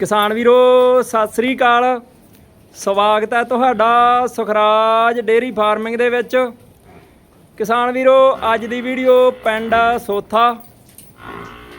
ਕਿਸਾਨ ਵੀਰੋ, ਸਤਿ ਸ੍ਰੀ ਅਕਾਲ। ਸਵਾਗਤ ਹੈ ਤੁਹਾਡਾ ਸੁਖਰਾਜ ਡੇਰੀ ਫਾਰਮਿੰਗ ਦੇ ਵਿੱਚ। ਕਿਸਾਨ ਵੀਰੋ, ਅੱਜ ਦੀ ਵੀਡੀਓ ਪਿੰਡ ਸੋਥਾ।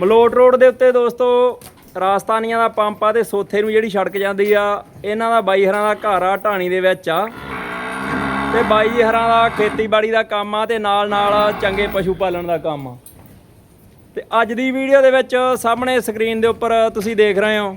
ਮਲੋਟ ਰੋਡ ਦੇ ਉੱਤੇ ਦੋਸਤੋ ਰਾਜਸਥਾਨੀਆਂ ਦਾ ਪੰਪ ਆ ਤੇ ਸੋਥੇ ਨੂੰ ਜਿਹੜੀ ਸੜਕ ਜਾਂਦੀ ਆ, ਇਹਨਾਂ ਦਾ ਬਾਈ ਹਰਾਂ ਦਾ ਘਰ ਆ ਢਾਣੀ ਦੇ ਵਿੱਚ ਆ। ਤੇ ਬਾਈ ਜੀ ਹਰਾਂ ਦਾ ਖੇਤੀਬਾੜੀ ਦਾ ਕੰਮ ਆ ਤੇ ਨਾਲ ਨਾਲ ਚੰਗੇ ਪਸ਼ੂ ਪਾਲਣ ਦਾ ਕੰਮ ਆ। ਤੇ ਅੱਜ ਦੀ ਵੀਡੀਓ ਦੇ ਵਿੱਚ ਸਾਹਮਣੇ ਸਕਰੀਨ ਦੇ ਉੱਪਰ ਤੁਸੀਂ ਦੇਖ ਰਹੇ ਹੋ।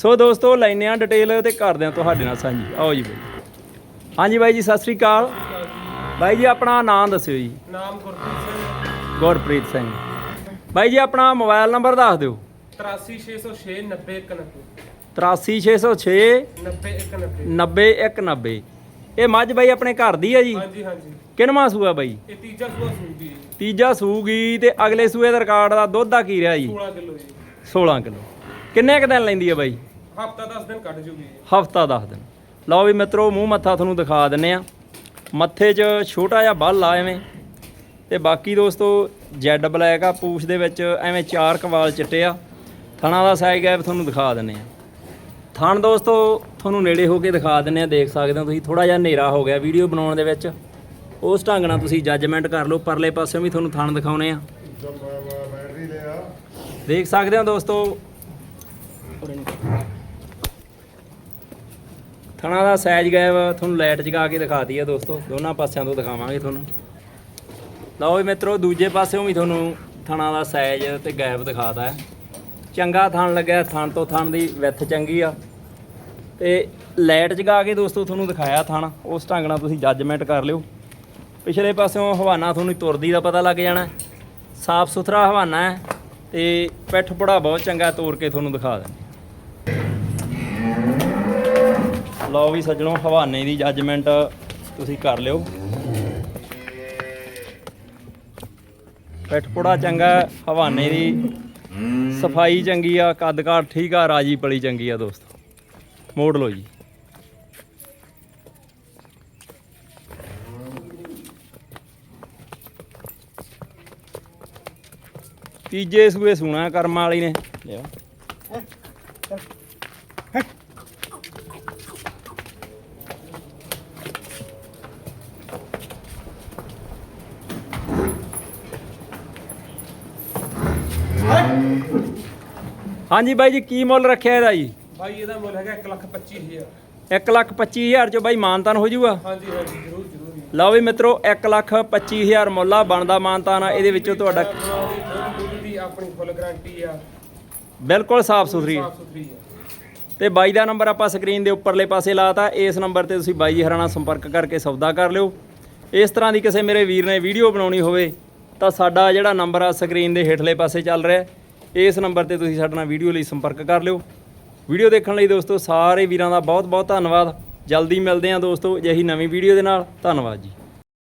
ਸੋ ਦੋਸਤੋ ਲੈਨੇ ਆ ਡਿਟੇਲ ਤੇ ਕਰਦੇ ਆ ਤੁਹਾਡੇ ਨਾਲ ਸਾਂਝੀ। ਆਓ ਜੀ ਬਾਈ। ਹਾਂਜੀ ਬਾਈ ਜੀ ਸਤਿ ਸ੍ਰੀ ਅਕਾਲ। ਬਾਈ ਜੀ ਆਪਣਾ ਨਾਮ ਦੱਸਿਓ ਜੀ। ਨਾਮ ਗੁਰਪ੍ਰੀਤ ਸਿੰਘ ਗੁਰਪ੍ਰੀਤ ਸਿੰਘ। ਬਾਈ ਜੀ ਆਪਣਾ ਮੋਬਾਈਲ ਨੰਬਰ ਦੱਸ ਦਿਓ। 83606 9091 83606 9091 9190 ਇਹ ਮੱਝ ਬਾਈ ਆਪਣੇ ਘਰ ਦੀ ਆ ਜੀ? ਹਾਂਜੀ ਹਾਂਜੀ। ਕਿੰਨਵਾਂ ਸੂਆ ਬਾਈ? ਇਹ ਤੀਜਾ ਸੂਆ ਜੀ। ਤੀਜਾ ਸੂਗੀ ਤੇ ਅਗਲੇ ਸੂਏ ਦਾ ਰਿਕਾਰਡ ਦਾ ਦੁੱਧ ਦਾ ਕੀ ਰਿਹਾ ਜੀ? 16 ਕਿਲੋ ਜੀ। 16 ਕਿਲੋ। ਕਿੰਨੇ ਕ ਦਿਨ ਲੈਂਦੀ ਆ ਬਾਈ? ਹਫਤਾ 10 ਦਿਨ ਕੱਢ ਜੂਗੀ। ਜੀ ਹਫਤਾ 10 ਦਿਨ। ਲਓ ਵੀ ਮਿੱਤਰੋ ਮੂੰਹ ਮੱਥਾ ਤੁਹਾਨੂੰ ਦਿਖਾ ਦਿੰਨੇ ਆ। ਮੱਥੇ 'ਚ ਛੋਟਾ ਜਿਹਾ ਬੱਲ ਆ ਐਵੇਂ। ਤੇ ਬਾਕੀ ਦੋਸਤੋ ਜੈਡ ਬਲੈਕ ਆ ਪੂਛ ਦੇ ਵਿੱਚ ਐਵੇਂ ਚਾਰ ਕਵਾਲ ਚਿੱਟੇ ਆ। ਥਣਾ ਦਾ ਸਾਈਜ਼ ਗੈਪ ਤੁਹਾਨੂੰ ਦਿਖਾ ਦਿੰਨੇ ਆ। ਥਣ ਦੋਸਤੋ ਤੁਹਾਨੂੰ ਨੇੜੇ ਹੋ ਕੇ ਦਿਖਾ ਦਿੰਨੇ ਆ ਦੇਖ ਸਕਦੇ ਹੋ ਤੁਸੀਂ। ਥੋੜਾ ਜਿਹਾ ਹਨੇਰਾ ਹੋ ਗਿਆ ਵੀਡੀਓ ਬਣਾਉਣ ਦੇ ਵਿੱਚ। ਉਸ ਢੰਗ ਨਾਲ ਤੁਸੀਂ ਜੱਜਮੈਂਟ ਕਰ ਲਓ ਪਰਲੇ ਪਾਸਿਓਂ ਵੀ ਤੁਹਾਨੂੰ ਥਣ ਦਿਖਾਉਣੇ ਆ। ਦੇਖ ਸਕਦੇ ਹੋ ਦੋਸਤੋ। ਥਣਾ ਦਾ ਸਾਈਜ਼ ਗਾਇਬ ਤੁਹਾਨੂੰ ਲਾਈਟ ਜਗਾ ਕੇ ਦਿਖਾਤੀ ਆ ਦੋਸਤੋ, ਦੋਨਾਂ ਪਾਸਿਆਂ ਤੋਂ ਦਿਖਾਵਾਂਗੇ ਤੁਹਾਨੂੰ। ਲਓ ਵੀ ਮਿੱਤਰੋ, ਦੂਜੇ ਪਾਸਿਓਂ ਵੀ ਤੁਹਾਨੂੰ ਥਣਾ ਦਾ ਸਾਈਜ਼ ਤੇ ਗਾਇਬ ਦਿਖਾਤਾ ਹੈ। ਚੰਗਾ ਥਣ ਲੱਗਿਆ, ਥਣ ਤੋਂ ਥਣ ਦੀ ਵਿੱਥ ਚੰਗੀ ਆ। ਤੇ ਲਾਈਟ ਜਗਾ ਕੇ ਦੋਸਤੋ, ਤੁਹਾਨੂੰ ਦਿਖਾਇਆ ਥਣ, ਉਸ ਢੰਗ ਨਾਲ ਤੁਸੀਂ ਜੱਜਮੈਂਟ ਕਰ ਲਿਓ। ਪਿਛਲੇ ਪਾਸਿਓਂ ਹਵਾਨਾ ਤੁਹਾਨੂੰ ਤੁਰਦੀ ਦਾ ਪਤਾ ਲੱਗ ਜਾਣਾ ਸਾਫ਼ ਸੁਥਰਾ ਹਵਾਨਾ ਹੈ ਤੇ ਪਿੱਠ ਪੜਾ ਬਹੁਤ ਚੰਗਾ ਤੋੜ ਕੇ ਤੁਹਾਨੂੰ ਦਿਖਾ ਦਿੰਦੇ ਲਓ ਵੀ ਸੱਜਣੋ, ਹਵਾਨੇ ਦੀ ਜੱਜਮੈਂਟ ਤੁਸੀਂ ਕਰ ਲਿਓ। ਪਿੱਠ ਪੜਾ ਚੰਗਾ ਹਵਾਨੇ ਦੀ ਸਫ਼ਾਈ ਚੰਗੀ ਆ ਕੱਦ ਕਾਠ ਠੀਕ ਆ, ਰਾਜੀ ਪਲੀ ਚੰਗੀ ਆ ਦੋਸਤੋ। ਮੋੜ ਲਓ ਜੀ। ਤੀਜੇ ਸੂਏ ਸੁਣਾ ਕਰਮਾਂ ਵਾਲੀ ਨੇ। ਲਿਆ ਹਾਂਜੀ ਬਾਈ ਜੀ ਕੀ ਮੁੱਲ ਰੱਖਿਆ ਇਹਦਾ ਜੀ? ਭਾਈ ਇਹਦਾ ਮੁੱਲ ਹੈਗਾ 125000 1 ਲੱਖ 25000 ਚੋਂ ਬਾਈ ਮਾਨਤਾਨ ਹੋ ਜਾਊਗਾ ਹਾਂਜੀ ਹਾਂਜੀ ਜ਼ਰੂਰ ਜ਼ਰੂਰ। ਜੀ ਲਓ ਵੀ ਮਿੱਤਰੋ 1 ਲੱਖ 25000 ਮੁੱਲਾ ਬਣਦਾ ਮਾਨਤਾਨ ਆ ਇਹਦੇ ਵਿੱਚੋਂ ਤੁਹਾਡਾ ਦੁੱਧ ਦੀ ਆਪਣੀ ਫੁੱਲ ਗਾਰੰਟੀ ਆ। ਬਿਲਕੁਲ ਸਾਫ਼ ਸੁਥਰੀ। ਸਾਫ਼ ਸੁਥਰੀ ਆ। ਤੇ ਬਾਈ ਦਾ ਨੰਬਰ ਆਪਾਂ ਸਕਰੀਨ ਦੇ ਉੱਪਰਲੇ ਪਾਸੇ ਲਾਤਾ ਇਸ ਨੰਬਰ ਤੇ ਤੁਸੀਂ ਬਾਈ ਜੀ ਹਰਾਂ ਨਾਲ ਸੰਪਰਕ ਕਰਕੇ ਸੌਦਾ ਕਰ ਲਿਓ। ਇਸ ਤਰ੍ਹਾਂ ਦੀ ਕਿਸੇ ਮੇਰੇ ਵੀਰ ਨੇ ਵੀਡੀਓ ਬਣਾਉਣੀ ਹੋਵੇ ਤਾਂ ਸਾਡਾ ਜਿਹੜਾ ਨੰਬਰ ਆ ਸਕਰੀਨ ਦੇ ਹੇਠਲੇ ਪਾਸੇ ਚੱਲ ਰਿਹਾ। ਹੈ, ਇਸ ਨੰਬਰ ਤੇ ਤੁਸੀਂ ਸਾਡੇ ਨਾਲ ਵੀਡੀਓ ਲਈ ਸੰਪਰਕ ਕਰ ਲਿਓ। ਵੀਡੀਓ ਦੇਖਣ ਲਈ ਦੋਸਤੋ ਸਾਰੇ ਵੀਰਾਂ ਦਾ ਬਹੁਤ ਬਹੁਤ ਧੰਨਵਾਦ। ਜਲਦੀ ਮਿਲਦੇ ਹਾਂ ਦੋਸਤੋ ਅਜਿਹੀ ਨਵੀਂ ਵੀਡੀਓ ਦੇ ਨਾਲ। ਧੰਨਵਾਦ ਜੀ।